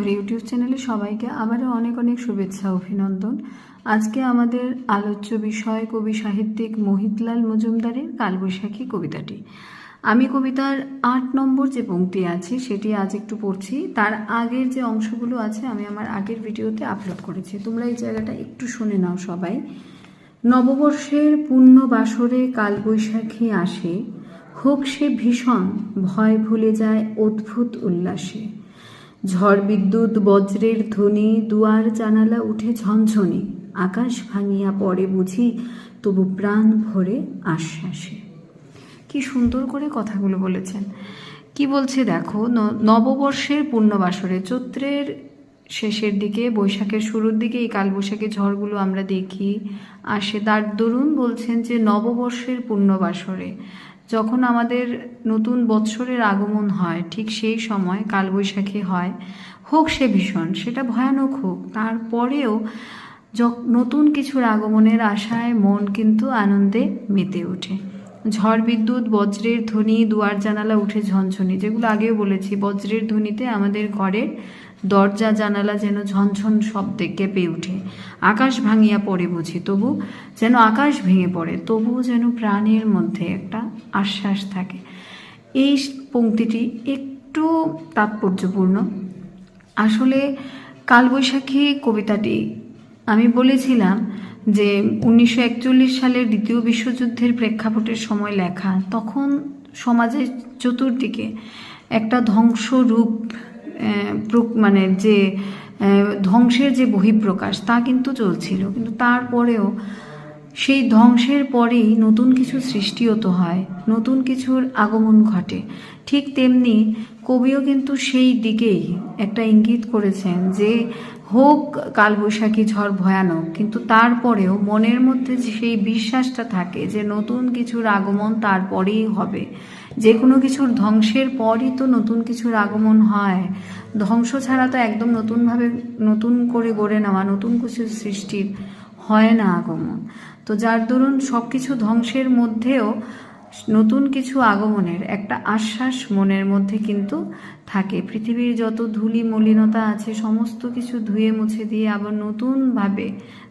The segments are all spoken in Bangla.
মাধুরী ইউটিউব চ্যানেলে সবাইকে আবারও অনেক অনেক শুভেচ্ছা, অভিনন্দন। আজকে আমাদের আলোচ্য বিষয় কবি সাহিত্যিক মোহিতলাল মজুমদারের কালবৈশাখী কবিতাটি। আমি কবিতার আট নম্বর যে পংক্তি আছে, সেটি আজ একটু পড়ছি। তার আগের যে অংশগুলো আছে, আমি আমার আগের ভিডিওতে আপলোড করেছি। তোমরা এই জায়গাটা একটু শুনে নাও সবাই। নববর্ষের পূর্ণ বাসরে কালবৈশাখী আসে। হোক সে ভীষণ, ভয় ভুলে যায় অদ্ভুত উল্লাসে। ঝড় বিদ্যুৎ, বজ্রের ধ্বনি, দুয়ার জানালা উঠে ঝনঝনি। আকাশ ভাঙিয়া পড়ে বুঝি তবু প্রাণ ভরে আশ্বাসে। কি সুন্দর করে কথাগুলো বলেছেন। কি বলছে দেখো নববর্ষের পূর্ণবাসরে চৈত্রের শেষের দিকে, বৈশাখের শুরুর দিকে এই কালবৈশাখী ঝড়গুলো আমরা দেখি। আসে তার দরুন বলছেন যে, নববর্ষের পূর্ণবাসরে যখন আমাদের নতুন বৎসরের আগমন হয়, ঠিক সেই সময় কালবৈশাখী হয়। হোক সে ভীষণ, সেটা ভয়ানক হোক, তারপরেও নতুন কিছুর আগমনের আশায় মন কিন্তু আনন্দে মেতে ওঠে। ঝড় বিদ্যুৎ, বজ্রের ধ্বনি, দুয়ার জানালা উঠে ঝনঝনি, যেগুলো আগেও বলেছি, বজ্রের ধ্বনিতে আমাদের ঘরের দরজা, জানালা যেন ঝনঝন শব্দে কেঁপে ওঠে আকাশ ভাঙিয়া পড়ে বুঝি, তবু যেন আকাশ ভেঙে পড়ে তবু যেন প্রাণের মধ্যে একটা আশ্বাস থাকে। এই পংক্তিটি একটু তাৎপর্যপূর্ণ। আসলে কালবৈশাখী কবিতাটি আমি বলেছিলাম যে উনিশশো একচল্লিশ সালের দ্বিতীয় বিশ্বযুদ্ধের প্রেক্ষাপটের সময় লেখা, তখন সমাজের চতুর্দিকে একটা ধ্বংসরূপ মানে যে ধ্বংসের যে বহিঃপ্রকাশ তা কিন্তু চলছিল। কিন্তু তারপরেও সেই ধ্বংসের পরেই নতুন কিছু সৃষ্টিও তো হয়, নতুন কিছুর আগমন ঘটে। ঠিক তেমনি কবিও কিন্তু সেই দিকেই একটা ইঙ্গিত করেছেন যে, হোক কালবৈশাখী ঝড় ভয়ানক, কিন্তু তারপরেও মনের মধ্যে সেই বিশ্বাসটা থাকে যে নতুন কিছুর আগমন তারপরেই হবে। যে কোনো কিছুর ধ্বংসের পরই তো নতুন কিছুর আগমন হয়। ধ্বংস ছাড়া তো একদম নতুনভাবে নতুন করে গড়ে নেওয়া, নতুন কিছু সৃষ্টির হয় না আগমন। তো যার দরুন সব কিছু ধ্বংসের মধ্যেও নতুন কিছু আগমনের একটা আশ্বাস মনের মধ্যে কিন্তু থাকে। পৃথিবীর যত ধুলি মলিনতা আছে, সমস্ত কিছু ধুয়ে মুছে দিয়ে আবার নতুনভাবে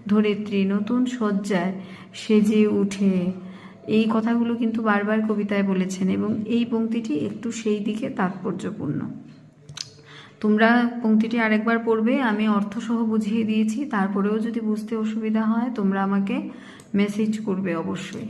ধরিত্রী, নতুন শয্যায় সেজে উঠে। এই কথাগুলো কিন্তু বারবার কবিতায় বলেছেন এবং এই পংক্তিটি একটু সেই দিকে তাৎপর্যপূর্ণ। তোমরা পংক্তিটি আরেকবার পড়বে, আমি অর্থসহ বুঝিয়ে দিয়েছি, তারপরেও যদি বুঝতে অসুবিধা হয় তোমরা আমাকে মেসেজ করবে অবশ্যই।